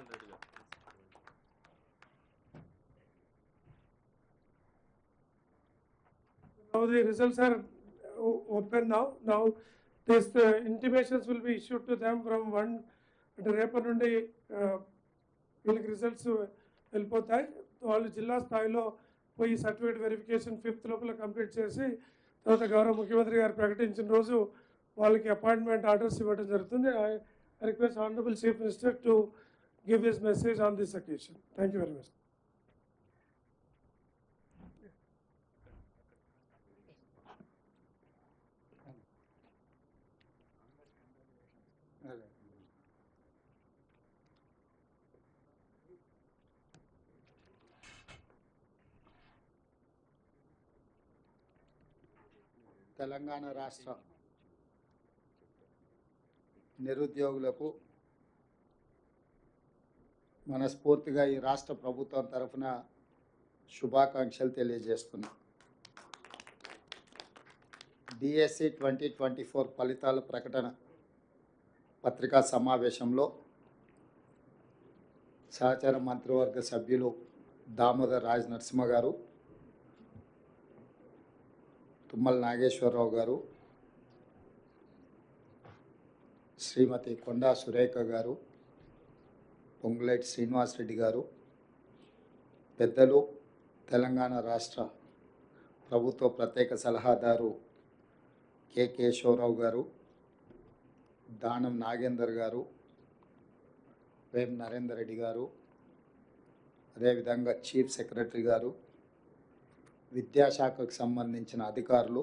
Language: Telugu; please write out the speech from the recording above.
హండ్రెడ్గా. Now results are open now now. Now intimations will be will be issued to them అంటే రేపటి నుండి uh, వీళ్ళకి రిజల్ట్స్ uh, వెళ్ళిపోతాయి. వాళ్ళు జిల్లా స్థాయిలో పోయి సర్టిఫికేట్ వెరిఫికేషన్ ఫిఫ్త్ లోపల కంప్లీట్ చేసి తర్వాత గౌరవ ముఖ్యమంత్రి గారు ప్రకటించిన రోజు వాళ్ళకి అపాయింట్మెంట్ ఆర్డర్స్ ఇవ్వడం జరుగుతుంది. I request honourable chief minister to give his message on this occasion thank you very much Telangana రాష్ట్ర నిరుద్యోగులకు మనస్ఫూర్తిగా ఈ రాష్ట్ర ప్రభుత్వం తరఫున శుభాకాంక్షలు తెలియజేస్తున్నా. డిఎస్సి ట్వంటీ ట్వంటీ ఫోర్ ఫలితాల ప్రకటన పత్రికా సమావేశంలో సహచార మంత్రివర్గ సభ్యులు దామోదర్ రాజ్ నరసింహ గారు తుమ్మల నాగేశ్వరరావు గారు శ్రీమతి కొండా సురేఖ గారు పొంగులేటి శ్రీనివాసరెడ్డి గారు పెద్దలు తెలంగాణ రాష్ట్ర ప్రభుత్వ ప్రత్యేక సలహాదారు కె. కేశవరావు గారు దానం నాగేందర్ గారు వేం నరేందర్ రెడ్డి గారు అదేవిధంగా చీఫ్ సెక్రటరీ గారు విద్యాశాఖకు సంబంధించిన అధికారులు